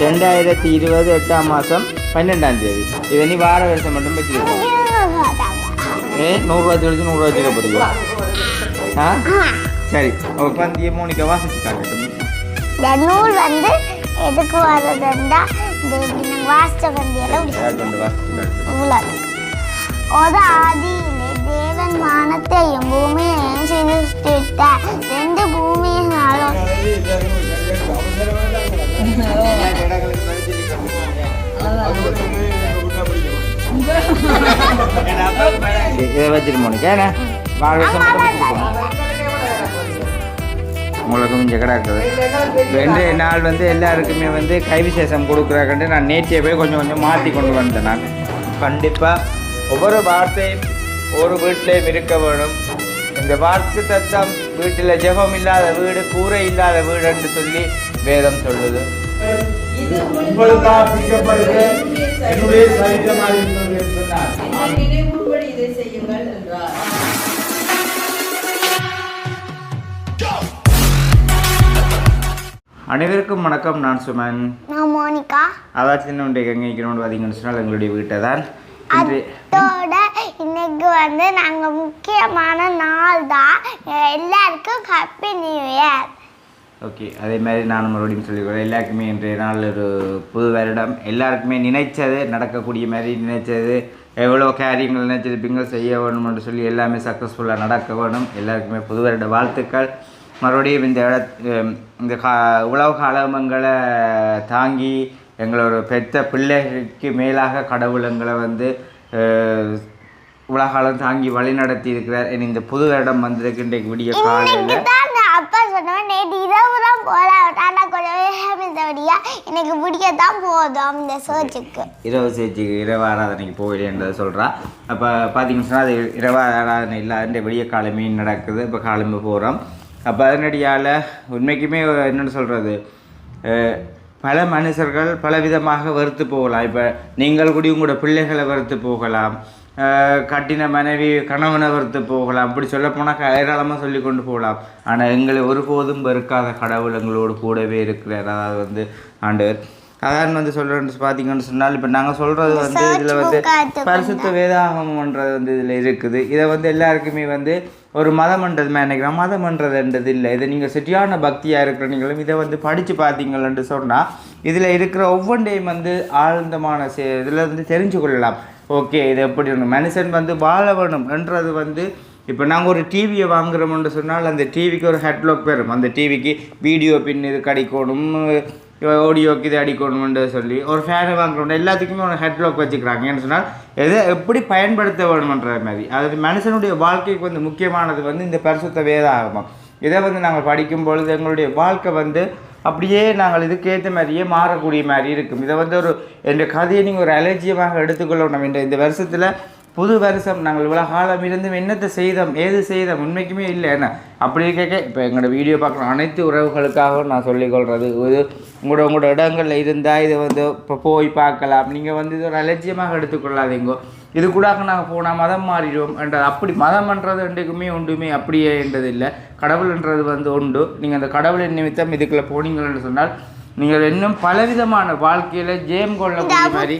ரெண்டாயிரத்தி இருபது எட்டாம் மாதம் பன்னெண்டாம் தேதி. இதை நீ வார வருஷம் மட்டும் வச்சுருக்கோம் ஏ நூறுரூவா தெளிச்சு நூறுரூவா வச்சுக்க போறீங்களா ஆ? சரி உங்க பந்திய மோனிக்கா வாசிச்சு காட்டட்டும் இந்த நூல் வந்து எதுக்கு வர்றதுண்டா இந்த இப்படி நாங்கள் வாசித்த வந்தியெல்லாம் ஒரு ஆதியிலே தேவன் வானத்தையும் பூமியையும் சிருஷ்டித்தார். ரெண்டு பூமியினாலும் இதை வச்சுட்டு மோனிக்கா என்ன வார வருஷம் மட்டும் வச்சுருக்கோம் கடை இருக்குது நாள் வந்து எல்லாருக்குமே வந்து கைவிசேஷம் கொடுக்குறாங்கன்ட்டு நான் நேற்றைய போய் கொஞ்சம் கொஞ்சம் மாற்றி கொண்டு வந்தேன் நான் கண்டிப்பாக ஒவ்வொரு வார்த்தையும் ஒரு வீட்டிலையும் இருக்க வேணும் இந்த வாக்கு தத்தம் வீட்டில் ஜெபம் இல்லாத வீடு கூரை இல்லாத வீடு என்று சொல்லி வேதம் சொல்லுது. என்னுடைய சரீரமாக இருக்கிறது என்று சொன்னார். நினைவுபடி இதை செய்யுங்கள் என்றார். அனைவருக்கும் வணக்கம். நான் சுமன். நான் மோனிகா. அதாச்சும் இன்னும் எங்கே வைக்கணும்னு பார்த்தீங்கன்னு சொன்னால் எங்களுடைய வீட்டை தான். அதோட இன்னைக்கு வந்து நாங்கள் முக்கியமான நாள் தான். எல்லாருக்கும் ஹாப்பி நியூ இயர் ஓகே அதே மாதிரி நானும் மறுபடியும் சொல்லிக்கிறேன். எல்லாருக்குமே இன்றைய நாள் ஒரு புது வருடம். எல்லாருக்குமே நினைச்சது நடக்கக்கூடிய மாதிரி நினைச்சது எவ்வளோ காரியங்கள் நினைச்சிருப்பீங்க செய்ய வேணும்னு சொல்லி எல்லாமே சக்ஸஸ்ஃபுல்லாக நடக்க வேணும். எல்லாருக்குமே புது வருட வாழ்த்துக்கள். மறுபடியும் இந்த இட இந்த கா உலக காலமங்களை தாங்கி எங்களோட பெத்த பிள்ளைக்கு மேலாக கடவுள் எங்களை வந்து உலகாலம் தாங்கி வழி நடத்தி இருக்கிறார் இந்த புது வருடம் வந்திருக்கு இன்றைக்கு விடிய காலையில். அப்பா சொன்னேன் நேற்று இரவு தான் போகலாம் ஆனால் கொஞ்சம் இருந்தபடியா எனக்கு பிடிக்க தான் போதும் இந்த சர்ச்சுக்கு இரவு சேர்ச்சிக்கு இரவு ஆராதனைக்கு போகலைன்றதை சொல்கிறா அப்போ பார்த்தீங்கன்னு அது இரவு ஆராதனை இல்லாத விடிய காலமே நடக்குது. இப்போ காலம்பு போகிறோம் அப்போ அதனடியால் உண்மைக்குமே என்னென்னு சொல்கிறது பல மனுஷர்கள் பலவிதமாக வெறுத்து போகலாம். இப்போ நீங்கள் கூட உங்களோட பிள்ளைகளை வெறுத்து போகலாம். கட்டின மனைவி கணவனை வெறுத்து போகலாம். அப்படி சொல்ல போனால் ஏராளமாக சொல்லி கொண்டு போகலாம். ஆனால் எங்களை ஒருபோதும் வெறுக்காத கடவுள் எங்களோடு கூடவே இருக்கிறார். அதாவது வந்து ஆண்டவர். அதான் வந்து சொல்கிறேன்னு பார்த்தீங்கன்னு சொன்னால் இப்போ நாங்கள் சொல்கிறது வந்து இதில் வந்து பரிசுத்த வேதாகமன்றது வந்து இதில் இருக்குது. இதை வந்து எல்லாருக்குமே வந்து ஒரு மதம்ன்றது மாதிரி நினைக்கிறேன் மதம்ன்றதுன்றது இல்லை. இதை நீங்கள் சரியான பக்தியாக இருக்கிற நீங்களும் இதை வந்து படித்து பார்த்தீங்கன்னு சொன்னால் இதில் இருக்கிற ஒவ்வொன்றையும் வந்து ஆழ்ந்தமான சே இதில் வந்து தெரிஞ்சு கொள்ளலாம். ஓகே இது எப்படி இருக்கும் மனுஷன் வந்து வாழ வேணும் என்றது வந்து இப்போ நாங்கள் ஒரு டிவியை வாங்குறோம்னு சொன்னால் அந்த டிவிக்கு ஒரு ஹெட்லாக் வரும் அந்த டிவிக்கு வீடியோ பின் இது கிடைக்கணும் ஓடியோக்கு இது அடிக்கணும்னு சொல்லி ஒரு ஃபேனை வாங்குறோம் எல்லாத்துக்குமே ஒரு ஹெட்லாக் வச்சுக்கிறாங்க. ஏன்னு சொன்னால் எதை எப்படி பயன்படுத்த வேணுமன்ற மாதிரி. அதாவது மனுஷனுடைய வாழ்க்கைக்கு வந்து முக்கியமானது வந்து இந்த பரிசுத்த வேதாகமம். இதை வந்து நாங்கள் படிக்கும் பொழுது எங்களுடைய வாழ்க்கை வந்து அப்படியே நாங்கள் இதுக்கேற்ற மாதிரியே மாறக்கூடிய மாதிரி இருக்கும். இதை வந்து ஒரு என்ற கதையை நீங்கள் ஒரு அலட்சியமாக எடுத்துக்கொள்ளணும். இந்த இந்த வருஷத்தில் புது வருஷம் நாங்கள் இவ்வளோ காலம் இருந்தும் என்னத்தை செய்தோம் ஏது செய்தோம் உண்மைக்குமே இல்லை என்ன? அப்படி கேட்க இப்போ எங்களோட வீடியோ பார்க்குற அனைத்து உறவுகளுக்காகவும் நான் சொல்லிக்கொள்கிறது இது உங்களோட உங்களோட இடங்களில் இருந்தால் இதை வந்து இப்போ போய் பார்க்கலாம். நீங்கள் வந்து இது ஒரு அலட்சியமாக எடுத்துக்கொள்ளாதீங்க. இது கூட நாங்கள் போனால் மதம் மாறிடுவோம் என்றது அப்படி மதம்ன்றது என்றைக்குமே உண்டுமே அப்படியே என்றது இல்லை. கடவுள்ன்றது வந்து உண்டு. நீங்கள் அந்த கடவுளின் நிமித்தம் இதுக்குள்ளே போனீங்கன்னு சொன்னால் நீங்கள் இன்னும் பலவிதமான வாழ்க்கையில் ஜெயம் கொள்ளக்கூடிய மாதிரி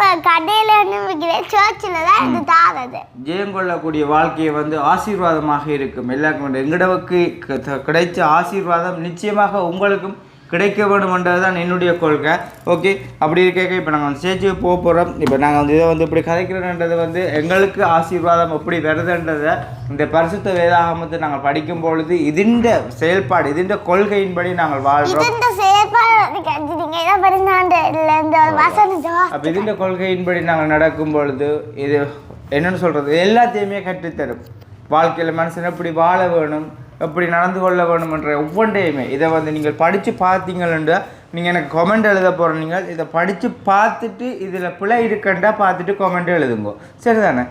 கடையில் விற்கிறேன் சர்ச்சில் தான் இது தாரது. ஜெயம் கொள்ளக்கூடிய வாழ்க்கையை வந்து ஆசீர்வாதமாக இருக்கும். எல்லாருக்கும் எங்கடவுக்கு க- கிடைச்ச ஆசீர்வாதம் நிச்சயமாக உங்களுக்கும் கிடைக்க வேண்டும்ன்றது தான் என்னுடைய கொள்கை. ஓகே அப்படி இருக்க இப்போ நாங்கள் வந்து ஸ்டேஜுக்கு போக போகிறோம் இப்போ நாங்கள் வந்து இதை வந்து இப்படி கதைக்கிறோன்றது வந்து எங்களுக்கு ஆசீர்வாதம் எப்படி வருதுன்றதை இந்த பரிசுத்த வேதாகமத்தை நாங்கள் படிக்கும் பொழுது இதுண்ட செயல்பாடு இதுண்ட கொள்கையின்படி நாங்கள் வாழ்கிறோம் அப்போ இதுண்ட கொள்கையின்படி நாங்கள் நடக்கும் பொழுது இது என்னன்னு சொல்கிறது எல்லாத்தையுமே கற்றுத்தரும். வாழ்க்கையில் மனுஷன் எப்படி வாழ வேணும்? எப்படி நடந்து கொள்ள வேணும்ன்ற ஒவ்வொன்றையுமே இதை வந்து நீங்கள் படித்து பார்த்தீங்கன்னா நீங்கள் எனக்கு கமெண்ட் எழுத போகிறீங்க இதை படித்து பார்த்துட்டு இதில் பிழை இருக்கண்டா பார்த்துட்டு கமெண்ட் எழுதுங்க. சரிதானே?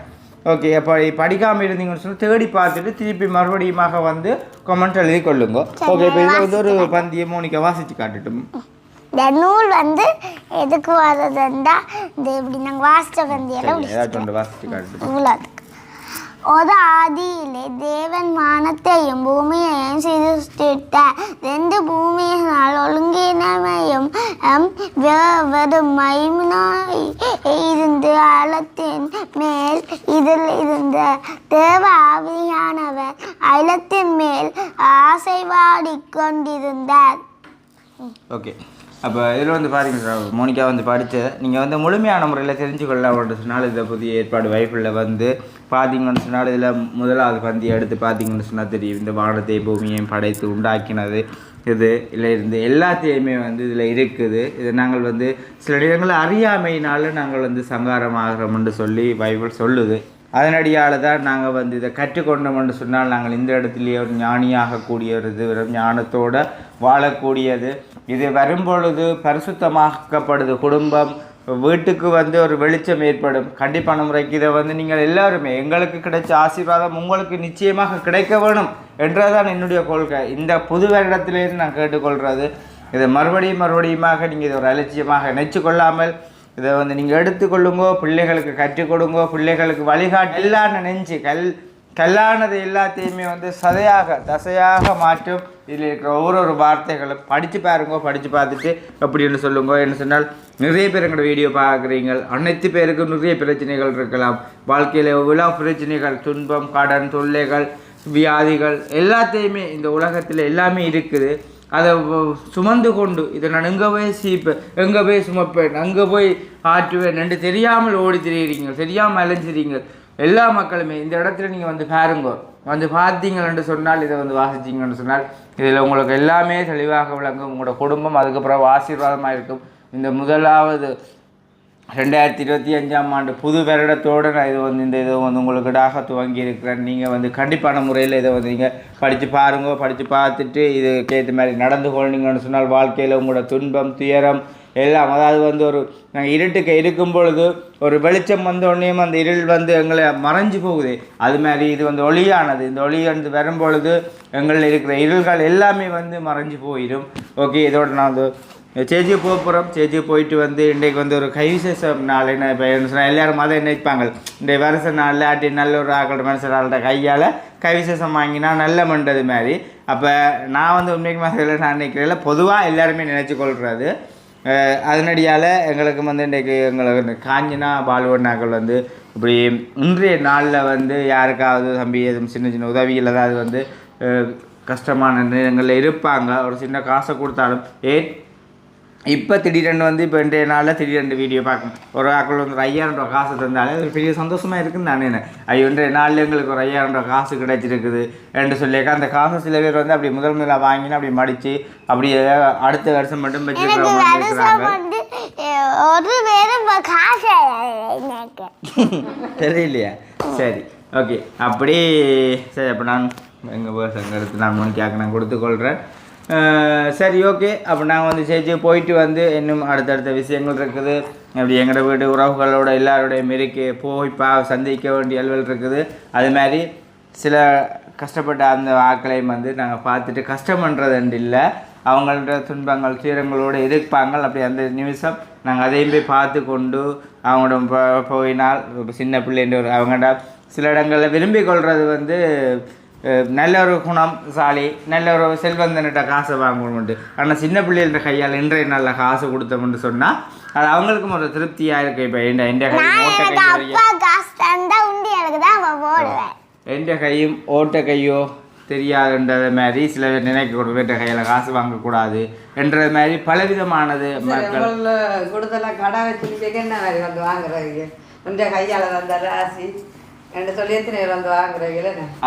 ஓகே அப்போ படிக்காமல் இருந்தீங்கன்னு சொல்லி தேடி பார்த்துட்டு திருப்பி மறுபடியுமாக வந்து கமெண்ட் எழுதி கொள்ளுங்க. ஓகே இப்போ இதில் வந்து ஒரு பந்தியை மோனிக்கா வாசித்து காட்டுட்டும். இந்த நூல் வந்து எதுக்கு வர்றதுண்டா இந்த இப்படி நாங்கள் வாசித்த ஒன்று வாசித்து உள்ளதுக்கு ஒரு ஆதியிலே தேவன் வானத்தையும் பூமியையும் சிருஷ்டித்தார் ரெண்டு பூமியினால் ஒழுங்கினமையும் வெறும் மைமுனாய் இருந்து அலத்தின் மேல் இதில் இருந்த தேவ ஆவியானவர் அலத்தின் மேல் ஆசைவாடிக் கொண்டிருந்தார். ஓகே அப்போ இதில் வந்து பாருங்கள் சார் மோனிகா வந்து படித்து நீங்கள் வந்து முழுமையான முறையில் தெரிஞ்சுக்கொள்ள அப்படின்னு சொன்னால் இந்த புதிய ஏற்பாடு வைஃபில் வந்து பார்த்தீங்கன்னு சொன்னால் இதில் முதலாவது பந்தி எடுத்து பார்த்தீங்கன்னு சொன்னால் தெரியும். இந்த வானத்தையும் பூமியையும் படைத்து உண்டாக்கினது இது இல்லை இருந்து எல்லாத்தையுமே வந்து இதில் இருக்குது. இது நாங்கள் வந்து சில இடங்களில் அறியாமையினால நாங்கள் வந்து சங்காரம் ஆகிறோம்னு சொல்லி பைபிள் சொல்லுது. அதனடியால் தான் நாங்கள் வந்து இதை கற்றுக்கொண்டோம்னு சொன்னால் நாங்கள் இந்த இடத்துலையே ஒரு ஞானியாக கூடியது ஒரு ஞானத்தோடு வாழக்கூடியது. இது வரும்பொழுது பரிசுத்தமாக்கப்படுது. குடும்பம் வீட்டுக்கு வந்து ஒரு வெளிச்சம் ஏற்படும். கண்டிப்பான முறைக்கு இதை வந்து நீங்கள் எல்லாருமே எங்களுக்கு கிடைச்ச ஆசீர்வாதம் உங்களுக்கு நிச்சயமாக கிடைக்க வேணும் என்றதான் என்னுடைய கொள்கை. இந்த புது வருடத்திலேருந்து நான் கேட்டுக்கொள்கிறது இதை மறுபடியும் மறுபடியுமாக நீங்கள் இதை ஒரு அலட்சியமாக நினைச்சு கொள்ளாமல் இதை வந்து நீங்கள் எடுத்துக்கொள்ளுங்கோ பிள்ளைகளுக்கு கற்றுக் கொடுங்கோ பிள்ளைகளுக்கு வழிகாட்டு எல்லாம் நினைஞ்சு கல் கல்லானது எல்லாத்தையுமே வந்து சதையாக தசையாக மாற்றும். இதில் இருக்கிற ஒவ்வொரு ஒரு வார்த்தைகளும் படித்து பாருங்க படித்து பார்த்துட்டு அப்படின்னு சொல்லுங்க என்ன சொன்னால் நிறைய பேர் எங்களோட வீடியோ பார்க்குறீங்க. அனைத்து பேருக்கும் நிறைய பிரச்சனைகள் இருக்கலாம். வாழ்க்கையில் விழா பிரச்சனைகள் துன்பம் கடன் தொல்லைகள் வியாதிகள் எல்லாத்தையுமே இந்த உலகத்தில் எல்லாமே இருக்குது. அதை சுமந்து கொண்டு இதை நான் எங்கே போய் சீப்பேன்? எங்கே போய் சுமப்பேன்? அங்கே போய் ஆற்றுவேன் என்று தெரியாமல் ஓடி திரியிறீங்க தெரியாமல் அலைஞ்சிறீங்க. எல்லா மக்களுமே இந்த இடத்துல நீங்கள் வந்து பாருங்க. வந்து பார்த்தீங்கன்னு சொன்னால் இதை வந்து வாசிச்சிங்கன்னு சொன்னால் இதில் உங்களுக்கு எல்லாமே தெளிவாக விளங்கும். உங்களோட குடும்பம் அதுக்கப்புறம் ஆசீர்வாதமாக இருக்கும். இந்த முதலாவது ரெண்டாயிரத்தி இருபத்தி அஞ்சாம் ஆண்டு புது வருடத்தோடு நான் இது வந்து இந்த இதை வந்து உங்களுக்கிடாக துவங்கி இருக்கிறேன். நீங்கள் வந்து கண்டிப்பான முறையில் இதை வந்து நீங்கள் படித்து பாருங்க. படித்து பார்த்துட்டு இதுக்கேற்ற மாதிரி நடந்து கொள்னீங்கன்னு சொன்னால் வாழ்க்கையில் உங்களோட துன்பம் துயரம் எல்லாம். அதாவது வந்து ஒரு நாங்கள் இருட்டுக்கு இருக்கும் பொழுது ஒரு வெளிச்சம் வந்தோடனேயும் அந்த இருள் வந்து எங்களை மறைஞ்சு போகுது. அது மாதிரி இது வந்து ஒளியானது. இந்த ஒளி வந்து வரும் பொழுது எங்களில் இருக்கிற இருள்கள் எல்லாமே வந்து மறைஞ்சு போயிடும். ஓகே இதோட நான் வந்து சேஜி போக போகிறோம் சேஜி போயிட்டு வந்து இன்றைக்கு வந்து ஒரு கைவிசேஷம் நாள் என்ன இப்போ சொன்னால் எல்லாரும் மதம் நினைப்பாங்க. இன்றைய வருஷ நாளில் ஆட்டி நல்ல ஒரு ஆக்கள் மனுஷராள்கிட்ட கையால் கைவிசேஷம் வாங்கினா நல்ல மண்டது மாதிரி. அப்போ நான் வந்து உண்மைக்கு மாதிரி நான் நினைக்கிறேன் பொதுவாக எல்லாருமே நினச்சி கொள்கிறது அதனடியால் எங்களுக்கு வந்து இன்றைக்கு எங்களுக்கு இந்த காஞ்சினா பால்வண்ணாக்கள் வந்து இப்படி இன்றைய நாளில் வந்து யாருக்காவது தம்பி எதுவும் சின்ன சின்ன உதவிகள் ஏதாவது வந்து கஷ்டமான நேரங்களில் இருப்பாங்க. ஒரு சின்ன காசை கொடுத்தாலும் ஏ இப்போ திடீரென்று வந்து இப்போ இன்றைய நாளில் திடீரென்று வீடியோ பார்க்கணும் ஒரு ஆக்கள் வந்து ஒரு ஐயாயிரம் ரூபா காசு தந்தாலே அது பெரிய சந்தோஷமாக இருக்குன்னு நான் நினைக்கிறேன். ஐயோ இன்றைய நாளில் எங்களுக்கு ஒரு ஐயாயிரம் ரூபா காசு கிடைச்சிருக்குது என்று சொல்லியிருக்க. அந்த காசை சில பேர் வந்து அப்படி முதல் முதலாக வாங்கினா அப்படி மடித்து அப்படியே அடுத்த வருஷம் மட்டும் வச்சுருக்கிறவங்க இருக்கிறாங்க. ஒரு தெரியலையா? சரி ஓகே. அப்படி சரி அப்போ நான் எங்கள் பர்சங்க எடுத்து நான் மணிக்காக நான் கொடுத்துக்கொள்கிறேன் சரி ஓகே. அப்போ நாங்கள் வந்து சேர்த்து போயிட்டு வந்து இன்னும் அடுத்தடுத்த விஷயங்கள் இருக்குது. அப்படி எங்களோட வீட்டு உறவுகளோட எல்லாரோடையும் இருக்கு. போய் பா சந்திக்க வேண்டிய அலுவல் இருக்குது. அது மாதிரி சில கஷ்டப்பட்ட அந்த ஆக்களையும் வந்து நாங்கள் பார்த்துட்டு கஷ்டம் பண்ணுறது இல்லை. அவங்களோட துன்பங்கள் துயரங்களோடு இருப்பாங்க. அப்படி அந்த நிமிஷம் நாங்கள் அதையும் போய் பார்த்து கொண்டு அவங்களோட போ- போயினால் சின்ன பிள்ளைன்ற ஒரு அவங்கள்ட சில இடங்களில் விரும்பி கொள்வது வந்து நல்ல ஒரு குணம் சாலி நல்ல ஒரு செல்வந்தன்கிட்ட காசை வாங்கணும்ட்டு ஆனால் சின்ன பிள்ளைகள கையால் இன்றைய நல்ல காசு கொடுத்தோம்னு சொன்னால் அது அவங்களுக்கும் ஒரு திருப்தியாக இருக்கு இப்போ அவன் போடுவேன் எந்த கையும் ஓட்ட கையோ தெரியாதுன்றது மாதிரி சில பேர் நினைக்கக்கூடாது வேட்ட கையில் காசு வாங்கக்கூடாது என்றது மாதிரி பலவிதமானது மக்கள் கொடுத்தலாம் கடை வச்சுட்டு என்ன மாதிரி வந்து வாங்குறவங்க உண்ட கையால் தந்த ராசி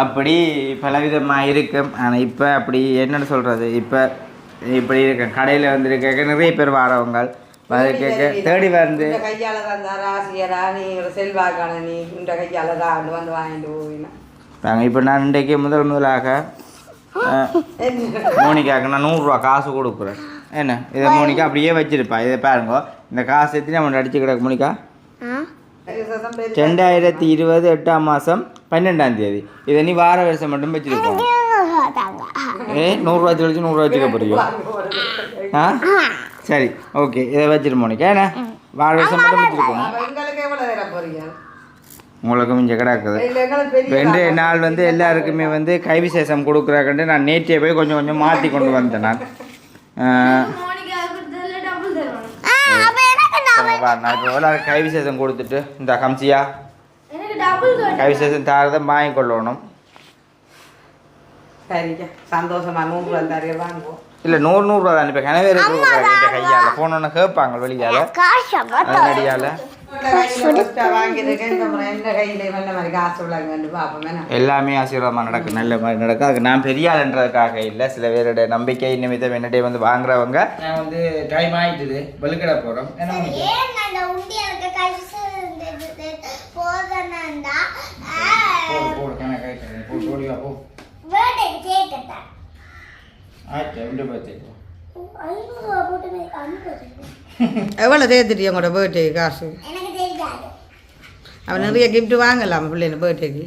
அப்படி பலவிதமாக இருக்கும். ஆனால் இப்போ அப்படி என்னன்னு சொல்கிறது இப்போ இப்படி இருக்க கடையில் வந்து இருக்க நிறைய பேர் வாரவங்க வந்து கேட்க தேடி வந்து இந்த கையால தந்த ராசியரா நீ செல்வாக்கான நீ இந்த கையால தான் வந்து வாங்கிட்டு போவினா நாங்கள் இப்போ நான் இன்றைக்கு முதல் முதலாக அஹ், மோனிகாவுக்கு நான் நூறுரூவா காசு கொடுக்குறேன். என்ன? இதை மோனிகா அப்படியே வச்சிருப்பா. இதை பாருங்க. இந்த காசு எத்தனை நம்ம அடிச்சு கிடக்கு மோனிகா? ஆ? ரெண்டாயிரத்தி இருபது எட்டாம் மாதம் பன்னெண்டாம் தேதி. இதை நீ வார வருஷம் மட்டும் வச்சிருப்போம் தாங்க ஏ நூறுரூவா வச்சு நூறுரூவா வச்சுக்க போறியோ? ஆ? சரி ஓகே இதை வச்சிரு மோனிகா என்ன? வார வருஷம் மட்டும் வச்சிருக்கோம் உங்களுக்கும் இங்கே கிடக்குது. சாமான். நாள் வந்து எல்லாருக்குமே வந்து கைவிசேஷம் கொடுக்குறாக்கண்டு நான் நேற்றே போய் கொஞ்சம் கொஞ்சம் மாற்றி கொண்டு வந்தேன் நான். நான் இப்போ எல்லாரும் கைவிசேஷம் கொடுத்துட்டு இந்த கம்சியா? எனக்கு டபுள் கைவிசேஷம் தாரதை வாங்கி கொள்ளணும். சந்தோஷமா நூறு வந்தாரு வாங்குவோம் இல்லை நூறு நூறுரூவா தான் இப்போ கிணவே கொடுக்குறாரு இந்த கையால். போனோன்னு கேட்பாங்க வெளியால். அதனடியால் எல்லாமே ஆசீர்வாதமாக நடக்கும் நல்ல மாதிரி நடக்கும் அதுக்கு நான் பெரிய ஆளுன்றதுக்காக இல்லை சில பேருடைய நம்பிக்கை நிமித்தம் என்னடே வந்து வாங்குறவங்க நான் வந்து டைம் ஆயிட்டுது வெளுக்கடை போகிறோம் போதனண்டா வேட்டைக்கு சேர்க்கட்டேன் ஆயிட்டு ரெண்டு பேர்த்து எவ்வளோ தேர்த்துட்டு உங்களோட பர்த்டே காசு? எனக்கு தெரியாது அவன் நிறைய கிஃப்ட் வாங்கலாம் பிள்ளைங்க பர்த்டேக்கு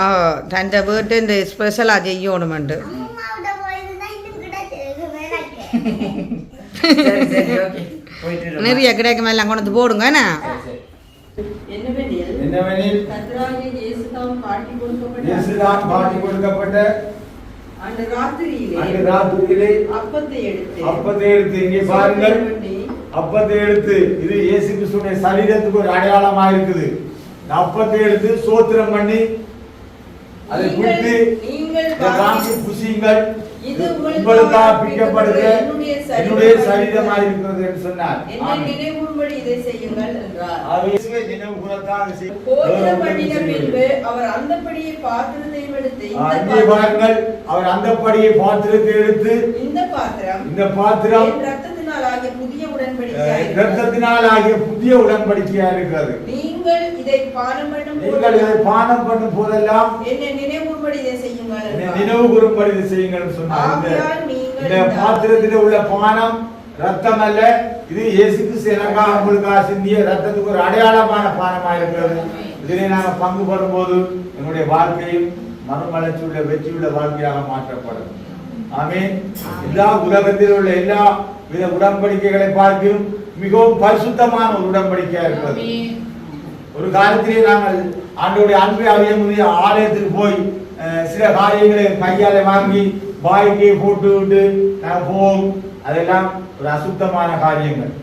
ஓ தந்த பர்த்டே இந்த ஸ்பெஷலாக செய்யணுமெண்டு. நிறைய கிடைக்கும் எல்லாம் கொண்டு வந்து போடுங்க என்ன. என்னவெனில் இயேசுதான் காட்டி கொடுக்கப்பட்ட ராத்திரியிலே அன்று ராத்திரியிலே அப்பத்தை எடுத்து அப்பத்தை எடுத்து இங்கே பாருங்கள். அப்பத்தை எடுத்து இது இயேசு கிறிஸ்துடைய சரீரத்துக்கு ஒரு அடையாளமா இருக்குது. அப்பத்தை எடுத்து சோத்திரம் பண்ணி அதை குடித்து நீங்கள் புசியுங்கள். உங்களுக்காக பிக்கப்படுகிற என்னுடைய சரீரம் என்னுடைய சரீரமா இருக்கிறது என்று சொன்னார் என்னை ஆமென். நினைவும்படி இதை செய்யுங்கள் என்றார். நினைவு கூறத்தான் போஜனம் பண்ணின பின்பு அவர் அந்தப்படியே பாத்திரத்தையும் எடுத்து இங்கே பாருங்கள் அவர் அந்த படியை பாத்திரத்தை எடுத்து இந்த பாத்திரம் இந்த பாத்திரம் ரத்தத்தினால் ஆகிய புதிய அஹ், உடன்படிக்கை இரத்தத்தினால் ஆகிய புதிய உடன்படிக்கையா இருக்கிறது? நீங்கள் இதை பானம் பண்ணும் நீங்கள் இதை போது பானம் பண்ணும் போதெல்லாம் என்னை நினைவும்படி இதை செய்யுங்கள் என்னை என்றார். நினைவு கூறும்படி இதை செய்யுங்கள் என்று சொன்னார். இந்த- பாத்திரத்தில் உள்ள பானம் ரத்தம் அல்ல இது இயேசு கிறிஸ்து எனக்காக உங்களுக்காக சிந்திய ரத்தத்துக்கு ஒரு அடையாளமான பானமா இருக்கிறது. இதிலே நாங்கள் பங்கு பெறும்போது என்னுடைய வாழ்க்கையும் மறுமலர்ச்சி உள்ள வெற்றி உள்ள வாழ்க்கையாக மாற்றப்படும். ஆமே எல்லா உலகத்தில் உள்ள எல்லா வித உடன்படிக்கைகளை பார்க்கும் மிகவும் பரிசுத்தமான ஒரு உடன்படிக்கையா இருக்கிறது. ஒரு காலத்திலே நாங்கள் ஆண்டோடைய அன்பை அறிய முடிய ஆலயத்துக்கு போய் சில காரியங்களை கையால வாங்கி பாய்க்கு போட்டு விட்டு நாங்கள் போவோம் அதெல்லாம் ஒரு அசுத்தமான காரியங்கள்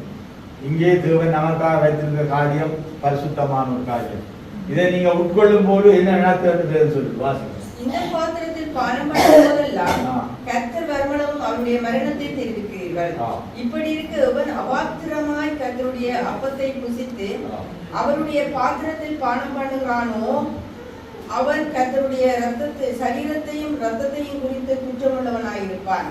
இங்கே தேவன் நமக்காக வைத்திருக்கிற காரியம் பரிசுத்தமான ஒரு காரியம் இதை நீங்க உட்கொள்ளும் போது என்ன நடத்துறது சொல்லி வாசிங்க இந்த பாத்திரத்தில் பானம் பண்ணும் போதெல்லாம் ஆ. கர்த்தர் வருமளவும் அவருடைய மரணத்தை தெரிவிக்கிறீர்கள். இப்படி இருக்க எவன் அபாத்திரமாய் கர்த்தருடைய அப்பத்தை புசித்து. அவருடைய பாத்திரத்தில் பானம் பண்ணுகிறானோ அவன் கர்த்தருடைய ரத்தத்தை சரீரத்தையும் ரத்தத்தையும் குறித்து குற்றமுள்ளவனாயிருப்பான்.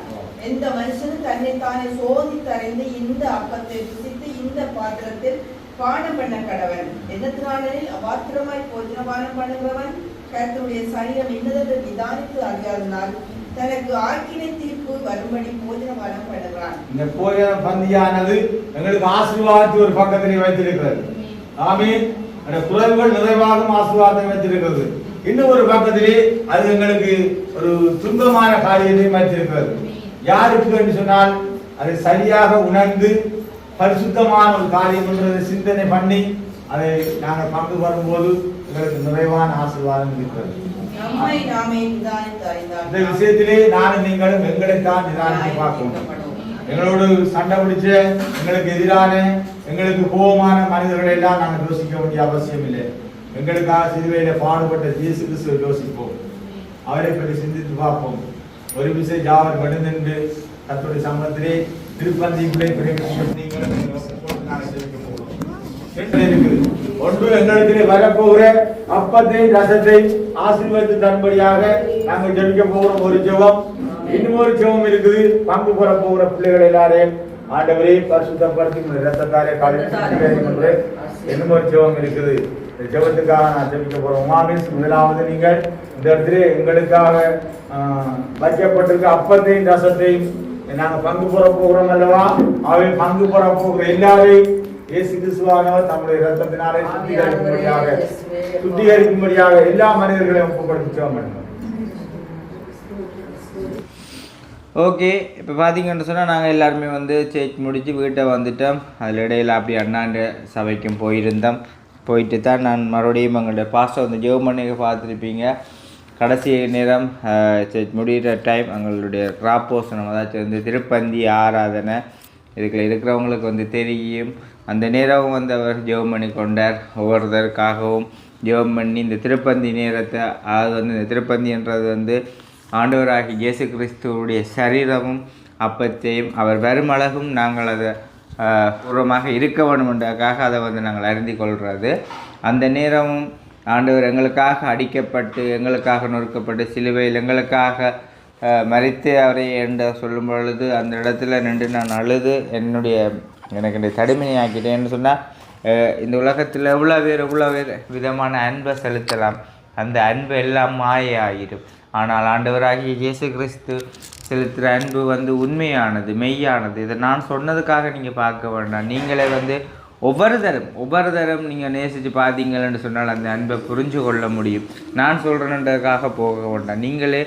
எந்த மனுஷனும் தன்னைத்தானே சோதித்தறிந்து இந்த அப்பத்தை புசித்து இந்த பாத்திரத்தில் பானம் பண்ண கடவன். என்னத்தினாலில் அபாத்திரமாய் போஜனபானம் பண்ணுகிறவன் கர்த்தருடைய சரீரம் இன்னதென்று நிதானித்து அறியாதனால் தனக்கு ஆக்கினை தீர்ப்பு வரும்படி போஜனபானம் பண்ணுகிறான். இந்த போஜன பந்தியானது எங்களுக்கு ஆசீர்வாதத்தை ஒரு பக்கத்திலே வைத்திருக்கிறது. ஆமீன். குரல்கள் நிறைவாகவும் ஆசீர்வாதம் வைத்திருக்கிறது. இன்னும் ஒரு பக்கத்திலே அது எங்களுக்கு ஒரு துன்பமான காரியத்தையும் வைத்திருக்கிறது. யாருக்கு என்று சொன்னால் அதை சரியாக உணர்ந்து பரிசுத்தமான ஒரு காரியம் என்றதை சிந்தனை பண்ணி அதை நாங்கள் பங்கு வரும்போது எங்களுக்கு நிறைவான ஆசீர்வாதம் இருக்கிறது. இந்த விஷயத்திலே நானும் நீங்களும் எங்களைத்தான் நிதானித்து பார்க்கணும். எங்களோடு சண்டை பிடிச்ச எங்களுக்கு எதிரான எங்களுக்கு கோபமான மனிதர்களை எல்லாம் நாங்கள் யோசிக்க வேண்டிய அவசியம் இல்லை எங்களுக்காக சிறுவையில் பாடுபட்ட இயேசு கிறிஸ்துவை யோசிப்போம். அவரை பற்றி சிந்தித்து பார்ப்போம். ஒரு விஷயம் ஜாவர் விழுந்து தத்துடைய சம்பளத்திலே திருப்பந்திக்குள்ளே நீங்களும் நாங்கள் போகிறோம். ஒன்று எங்களுக்கு வரப்போகிற அப்பத்தை ரசத்தை ஆசீர்வதித்து தரும்படியாக நாங்கள் ஜெபிக்க போகிறோம். ஒரு ஜெபம். இன்னும் ஒரு ஜெபம் இருக்குது. பங்கு பெற போகிற பிள்ளைகள் எல்லாரையும் ஆண்டவரே பரிசுத்தப்படுத்தி உங்களுடைய ரத்தத்தாலே காலையில் இன்னும் ஒரு ஜெபம் இருக்குது. இந்த ஜெபத்துக்காக நான் ஜெபிக்க போறோம் உமாமிஸ் முதலாவது நீங்கள் இந்த இடத்திலே எங்களுக்காக வைக்கப்பட்டிருக்க அப்பத்தையும் ரசத்தையும் நாங்கள் பங்கு பெற போகிறோம் அல்லவா? அவை பங்கு பெற போகிற எல்லாரையும் இயேசு கிறிஸ்துவானவர் தம்முடைய ரத்தத்தினாலே சுத்திகரிக்கும்படியாக சுத்திகரிக்கும்படியாக எல்லா மனிதர்களையும் ஒப்புப்படுத்தி ஜெபம் பண்ணுங்க ஓகே இப்போ பார்த்தீங்கன்னு சொன்னால் நாங்கள் எல்லாருமே வந்து சேர்ச் முடித்து வீட்டை வந்துட்டோம். அதில் இடையில் அப்படி அண்ணாண்ட சபைக்கும் போயிருந்தோம். போயிட்டு தான் நான் மறுபடியும் எங்கள்கிட்ட பாஸ்டர் வந்து ஜெர்மனிக்கு பார்த்துருப்பீங்க. கடைசி நேரம் சேர்ச் முடிகிற டைம் எங்களுடைய கிராப்போசனம் அதாச்சும் வந்து திருப்பந்தி ஆராதனை. இதுக்குள்ள இருக்கிறவங்களுக்கு வந்து தெரியும். அந்த நேரம் வந்து அவர் ஜெபம் பண்ணி கொண்டார். ஒவ்வொருத்தருக்காகவும் ஜெபம் பண்ணி இந்த திருப்பந்தி நேரத்தை அது வந்து இந்த திருப்பந்தின்றது வந்து ஆண்டவராகி இயேசு கிறிஸ்துவுடைய சரீரமும் அப்பத்தையும் அவர் வருமளகும் நாங்கள் அதை பூர்வமாக இருக்க வேண்டும் என்றக்காக அதை வந்து நாங்கள் அறிந்து கொள்கிறது அந்த நேரமும் ஆண்டவர் எங்களுக்காக அடிக்கப்பட்டு எங்களுக்காக நொறுக்கப்பட்டு சிலுவையில் எங்களுக்காக மறித்து அவரை என்று சொல்லும் பொழுது அந்த இடத்துல நின்று நான் அழுது என்னுடைய எனக்கு இந்த தடுமையை ஆக்கிட்டேன்னு சொன்னால் இந்த உலகத்தில் எவ்வளோ பேர் எவ்வளோ விதமான அன்பை செலுத்தலாம். அந்த அன்பு எல்லாம் மாயை ஆயிடும் ஆனால் ஆண்டவராகிய இயேசு கிறிஸ்து செலுத்துகிற அன்பு வந்து உண்மையானது மெய்யானது. இதை நான் சொன்னதுக்காக நீங்கள் பார்க்க வேண்டாம். நீங்களே வந்து ஒவ்வொரு தரம் ஒவ்வொரு தரம் நீங்கள் நேசித்து பார்த்தீங்கன்னு சொன்னால் அந்த அன்பை புரிஞ்சு கொள்ள முடியும். நான் சொல்கிறேன்றதுக்காக போக வேண்டாம். நீங்களே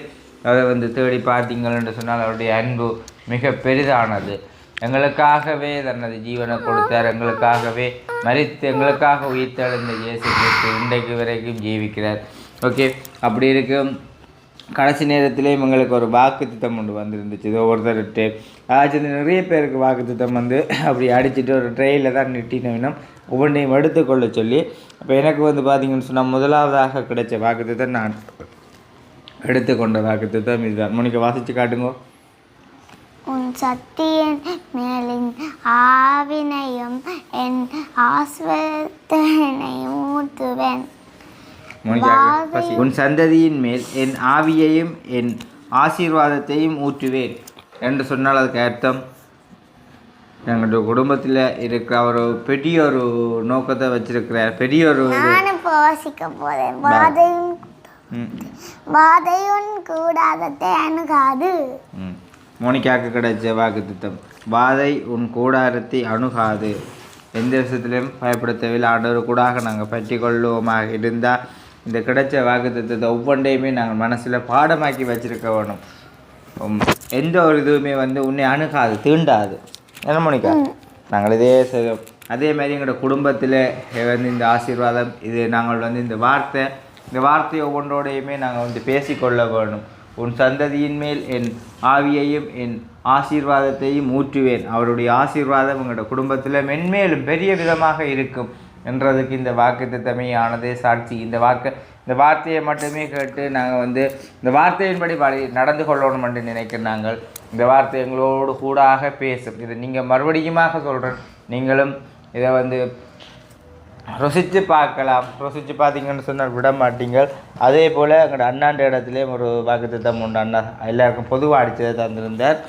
அதை வந்து தேடி பார்த்தீங்கன்னு சொன்னால் அவருடைய அன்பு மிக பெரிதானது. எங்களுக்காகவே தனது ஜீவனை கொடுத்தார். எங்களுக்காகவே மறித்து எங்களுக்காக உயிர்த்தெழுந்த இயேசு கிறிஸ்து இன்றைக்கு வரைக்கும் ஜீவிக்கிறார். ஓகே? அப்படி இருக்கும் கடைசி நேரத்திலே எங்களுக்கு ஒரு வாக்கு திட்டம் ஒன்று வந்துருந்துச்சு. இது ஒவ்வொருத்தர்கிட்ட அதாச்சும் நிறைய பேருக்கு வாக்கு திட்டம் வந்து அப்படி அடிச்சுட்டு ஒரு ட்ரெயினில் தான் நிட்டினோம் ஒவ்வொன்றையும் எடுத்துக்கொள்ள சொல்லி அப்போ எனக்கு வந்து பார்த்தீங்கன்னு சொன்னால் முதலாவதாக கிடைச்ச வாக்கு திட்டம் நான் எடுத்துக்கொண்ட வாக்கு திட்டம் இதுதான். முனிக்க வாசித்து காட்டுங்க. உன் சக்தியின் மேலின் ஆவினையும் என் ஆஸ்வத்தனையும் ஊற்றுவேன் உன் சந்ததியின் மேல் என் ஆவியையும் என் ஆசீர்வாதத்தையும் ஊற்றுவேன் என்று சொன்னால் அதுக்கு அர்த்தம்? எங்களுடைய குடும்பத்தில் இருக்கிற ஒரு பெரிய ஒரு நோக்கத்தை வச்சிருக்கிறார். பெரிய ஒரு வாசிக்க கூடாதத்தை அணுகாது. ம். மோனிகாவுக்கு கிடைச்ச வாக்கு திட்டம் வாதை உன் கூடாரத்தை அணுகாது. எந்த விஷயத்திலையும் பயப்பட தேவையில்லை ஆண்டவர் கூடாக நாங்கள் பற்றி கொள்ளுவோமாக இருந்தால் இந்த கிடைச்ச வாக்கு திட்டத்தை ஒவ்வொன்றையுமே நாங்கள் மனசில் பாடமாக்கி வச்சிருக்க வேணும். எந்த ஒரு இதுவுமே வந்து உன்னை அணுகாது தீண்டாது. என்ன மோனிகா? நாங்கள் இதே செய்வோம் அதே மாதிரி எங்களோட குடும்பத்தில் வந்து இந்த ஆசீர்வாதம் இது நாங்கள் வந்து இந்த வார்த்தை இந்த வார்த்தை ஒவ்வொன்றோடையுமே நாங்கள் வந்து பேசிக்கொள்ள வேணும். உன் சந்ததியின் மேல் என் ஆவியையும் என் ஆசீர்வாதத்தையும் ஊற்றுவேன். அவருடைய ஆசீர்வாதம் எங்களோட குடும்பத்தில் மென்மேலும் பெரிய விதமாக இருக்கும். என்றதுக்கு இந்த வாக்கு திட்டமையானதே சாட்சி. இந்த வாக்கு இந்த வார்த்தையை மட்டுமே கேட்டு நாங்கள் வந்து இந்த வார்த்தையின்படி வழி நடந்து கொள்ளணும் என்று நினைக்கிற நாங்கள் இந்த வார்த்தை எங்களோடு கூடாக பேசும். இதை நீங்கள் மறுபடியுமாக சொல்கிறேன் நீங்களும் இதை வந்து ருசித்து பார்க்கலாம். ருசித்து பார்த்தீங்கன்னு சொன்னால் விட மாட்டீங்க. அதே போல் எங்களோட அண்ணாண்ட இடத்துலையும் ஒரு வாக்குத்தத்தம் உண்டு. அண்ணா எல்லாருக்கும் பொதுவாக அடித்ததை தந்திருந்தார்.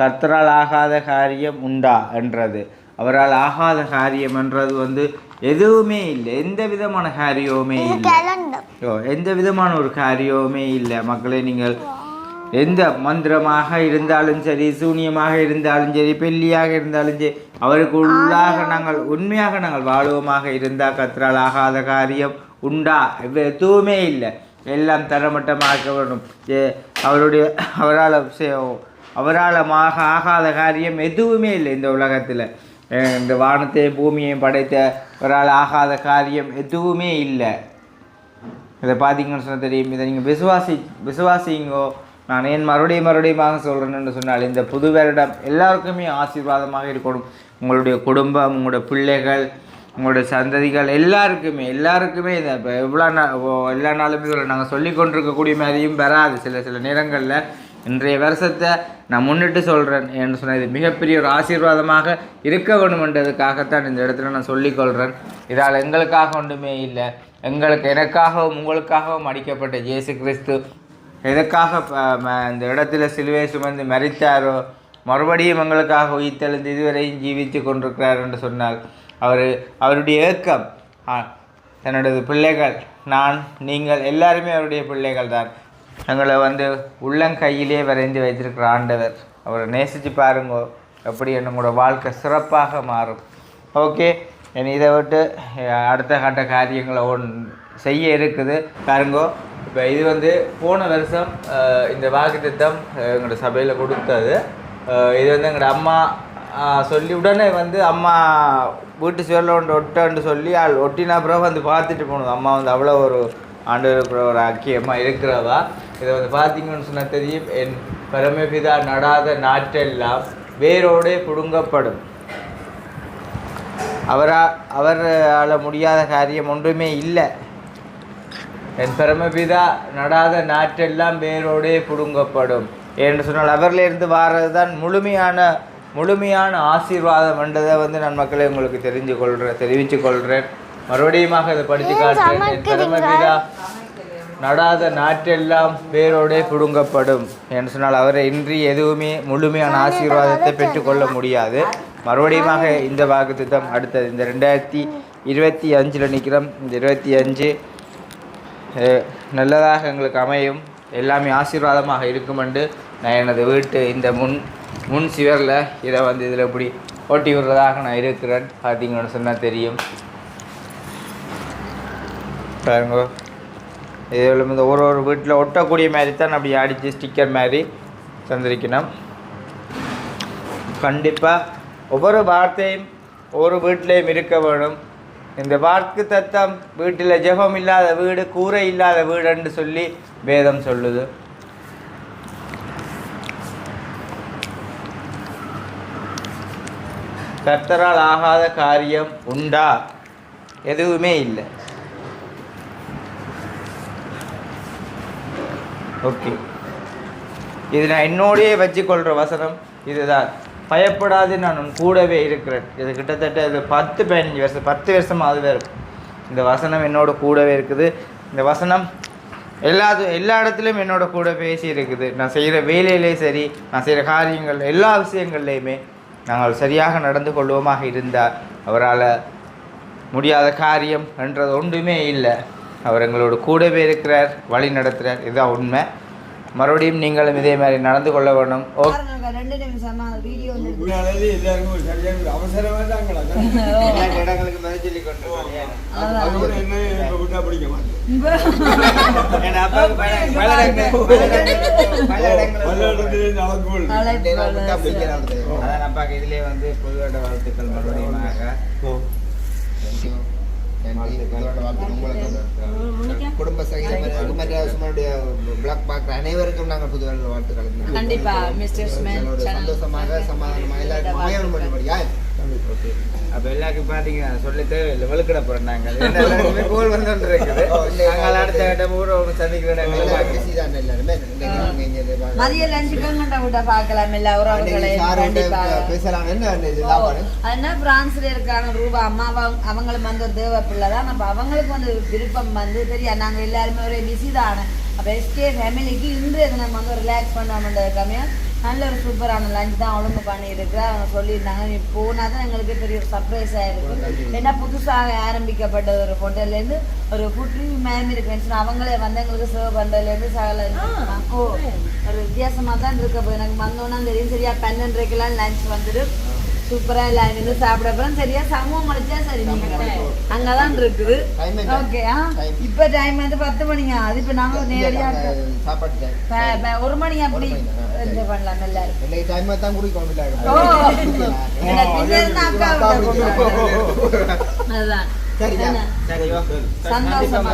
கர்த்தரால் ஆகாத காரியம் உண்டா என்றது. அவரால் ஆகாத காரியம் என்றது வந்து எதுவுமே இல்லை. எந்த விதமான காரியமுமே இல்லை. ஓ எந்த விதமான ஒரு காரியமுமே இல்லை. மக்களே நீங்கள் எந்த மந்திரமாக இருந்தாலும் சரி சூனியமாக இருந்தாலும் சரி பெல்லியாக இருந்தாலும் சரி அவருக்கு உள்ளாக நாங்கள் உண்மையாக நாங்கள் வாழுவோமாக இருந்தால் கத்திரால் ஆகாத காரியம் உண்டா? எதுவுமே இல்லை. எல்லாம் தரமட்டமாக்க வேண்டும். ஏ- அவருடைய அவரால் அவரால் ஆகாத காரியம் எதுவுமே இல்லை இந்த உலகத்தில். இந்த வானத்தையும் பூமியையும் படைத்த அவரால் ஆகாத காரியம் எதுவுமே இல்லை. இதை பார்த்தீங்கன்னு சொன்னால் தெரியும். இதை நீங்கள் விசுவாசி விசுவாசிங்கோ நான் ஏன் மறுபடியும் மறுபடியுமாக சொல்கிறேன்னு சொன்னால் இந்த புது வருடம் எல்லாருக்குமே ஆசீர்வாதமாக இருக்கணும். உங்களுடைய குடும்பம் உங்களுடைய பிள்ளைகள் உங்களுடைய சந்ததிகள் எல்லாருக்குமே எல்லாருக்குமே இதை இப்போ எவ்வளோ நாள் எல்லா நாளுமே இதில் நாங்கள் சொல்லி கொண்டிருக்கக்கூடிய மாதிரியும் வராது சில சில நேரங்களில். இன்றைய வருஷத்தை நான் முன்னிட்டு சொல்கிறேன் என்று சொன்னேன் இது மிகப்பெரிய ஒரு ஆசீர்வாதமாக இருக்க வேண்டுமென்றதுக்காகத்தான் இந்த இடத்துல நான் சொல்லிக்கொள்கிறேன் இதால் எங்களுக்காக ஒன்றுமே இல்லை. எங்களுக்கு எனக்காகவும் உங்களுக்காகவும் அடிக்கப்பட்ட இயேசு கிறிஸ்து எதற்காக ம- இந்த இடத்துல சிலுவை சுமந்து மறித்தாரோ மறுபடியும் எங்களுக்காக உயிர்த்தெழுந்து இதுவரையும் ஜீவித்து கொண்டிருக்கிறார் என்று சொன்னால் அவர் அவருடைய ஏக்கம் ஆ, தன்னுடைய பிள்ளைகள் நான் நீங்கள் எல்லாருமே அவருடைய பிள்ளைகள் தான் எங்களை வந்து உள்ளங்கையிலே வரைந்து வைத்திருக்கிற ஆண்டவர். அவரை நேசித்து பாருங்கோ. எப்படி என்னோட வாழ்க்கை சிறப்பாக மாறும். ஓகே. என் இதை விட்டு அடுத்த கட்ட காரியங்களை ஒன் செய்ய இருக்குது. பாருங்கோ. இப்போ இது வந்து போன வருஷம் இந்த வாக்கு திட்டம் எங்களோட சபையில் கொடுத்தது. இது வந்து எங்களோட அம்மா சொல்லி உடனே வந்து அம்மா வீட்டு சுவரில் ஒன்று ஒட்டன்னு சொல்லி ஆள் ஒட்டினா பிறகு வந்து பார்த்துட்டு போனது அம்மா வந்து அவ்வளோ ஒரு ஆண்டு இருக்கிற ஒரு அக்கியம்மா இருக்கிறவா. இதை வந்து பார்த்தீங்கன்னு சொன்னால் தெரியும். என் பரமபிதா நடாத நாட்டெல்லாம் வேரோடே பிடுங்கப்படும். அவரா அவரால் முடியாத காரியம் ஒன்றுமே இல்லை. என் பரமபிதா நடாத நாட்டெல்லாம் வேரோடே பிடுங்கப்படும். என்று சொன்னால் அவரிலிருந்து வாரது தான் முழுமையான முழுமையான ஆசீர்வாதம் என்றதை வந்து நான் மக்களை உங்களுக்கு தெரிஞ்சு கொள்கிறேன் தெரிவித்து கொள்கிறேன் மறுபடியுமாக இதை படித்து காட்டுறேன். என் பரமபிதா நடாத நாட்டெல்லாம் வேரோடே பிடுங்கப்படும். என்று சொன்னால் அவரை இன்றி எதுவுமே முழுமையான ஆசீர்வாதத்தை பெற்றுக்கொள்ள முடியாது. மறுபடியுமாக இந்த வாக்குத்தத்தம் அடுத்தது. இந்த ரெண்டாயிரத்தி இருபத்தி அஞ்சில் நிற்கிறோம் இந்த இருபத்தி அஞ்சு நல்லதாக எங்களுக்கு அமையும். எல்லாமே ஆசீர்வாதமாக இருக்குமென்று நான் எனது வீட்டு இந்த முன் முன் சிவரில் இதை வந்து இதில் இப்படி ஓட்டி விடுறதாக நான் இருக்கிறேன். பார்த்தீங்கன்னு சொன்னால் தெரியும். பாருங்க. இதில் இந்த ஒரு ஒரு வீட்டில் ஒட்டக்கூடிய மாதிரி தான் அப்படி அடித்து ஸ்டிக்கர் மாதிரி தந்திருக்கணும். கண்டிப்பாக ஒவ்வொரு வார்த்தையும் ஒவ்வொரு வீட்டிலையும் இருக்க வேணும். இந்த வார்க்கு தத்தம் வீட்டில் ஜெபம் இல்லாத வீடு கூரை இல்லாத வீடுன்னு சொல்லி வேதம் சொல்லுது. கர்த்தரால் ஆகாத காரியம் உண்டா? எதுவுமே இல்லை. ஓகே. இது நான் என்னோடையே வச்சுக்கொள்கிற வசனம் இதுதான். பயப்படாது நான் உன் கூடவே இருக்கிறேன். இது கிட்டத்தட்ட இது பத்து பதினஞ்சு வருஷம் பத்து வருஷமாகவே இருக்கும் இந்த வசனம் என்னோட கூடவே இருக்குது. இந்த வசனம் எல்லா எல்லா இடத்துலையும் என்னோட கூட பேசி இருக்குது. நான் செய்கிற வேலையிலே சரி நான் செய்கிற காரியங்கள் எல்லா விஷயங்கள்லையுமே நாங்கள் சரியாக நடந்து கொள்வோமாக இருந்தால் அவரால் முடியாத காரியம் என்றது ஒன்றுமே இல்லை. அவர் எங்களோட கூடவே இருக்கிறார் வழி நடத்துகிறார் இதுதான் உண்மை. மறுபடியும் நீங்களும் இதே மாதிரி நடந்து கொள்ள வேணும் ஓகே ரெண்டு நிமிஷமா வீடியோ அப்பாவுக்கு இதுலயே வந்து பொதுவாட வாழ்த்துக்கள் மறுபடியும். குடும்ப சகிதம் மற்ற சுமனுடைய பிளாக் பார்க்குற அனைவருக்கும் நாங்கள் புது வாழ்த்துக்கள் கண்டிப்பா, channel. சந்தோஷமாக சமாதானமாக எல்லாருக்கும் அப்ப எல்லாருக்கும் பாத்தீங்கன்னா சொல்ல தேவையில்லை வெளுக்கிட போறோம் நாங்கள். ஏன்னா எல்லாருக்குமே கோல் வந்து இருக்குது நாங்கள் அடுத்த இடம் ஊரை சந்திக்கிற இடங்களை பார்க்கணும். எல்லாருமே இன்னைக்கு நாங்க இங்க இது பாருங்க. மதிய லஞ்சுக்கு கண்ட விட்டா பார்க்கலாம் இல்ல உறவுகளை பேசலாம். என்ன பிரான்ஸ்ல இருக்காங்க ரூபா அம்மா அவங்க- அவங்களும் வந்து ஒரு தேவ பிள்ளை தான் அப்ப அவங்களுக்கு வந்து விருப்பம் வந்து தெரியா நாங்க எல்லாருமே ஒரே பிஸி தானே. அப்ப எஸ்கே ஃபேமிலிக்கு இன்றைய தினம் வந்து ரிலாக்ஸ் பண்ணாமன்றதுக்காமே நல்ல ஒரு சூப்பரான லஞ்ச் தான் ஒழுங்கு பண்ணியிருக்கிறா அவங்க சொல்லியிருந்தாங்க நீ போனா தான் எங்களுக்கு பெரிய ஒரு சர்ப்ரைஸாக இருக்கு. ஏன்னா புதுசாக ஆரம்பிக்கப்பட்ட ஒரு ஹோட்டல்லேருந்து ஒரு ஃபுட் ரிவ்யூ மேம் இருக்கு அவங்களே வந்து எங்களுக்கு சர்வ் பண்ணுறதுலேருந்து சகல ஓ ஒரு வித்தியாசமாக தான் இருக்க எனக்கு வந்தோன்னா தெரியும் சரியா பன்னெண்டரைக்கெல்லாம் லஞ்ச் வந்துடு சூப்பரா எல்லாம் இருந்து சாப்பிட அப்புறம் சரியா சமூகம் அடிச்சா சரி அங்கதான் இருக்குது? ஓகே. இப்ப டைம் வந்து பத்து மணிங்க அது இப்ப நாங்க நேரடியா சாப்பாடு ஒரு மணி அப்படி பண்ணலாம் எல்லாரும். அதுதான் சந்தோஷமா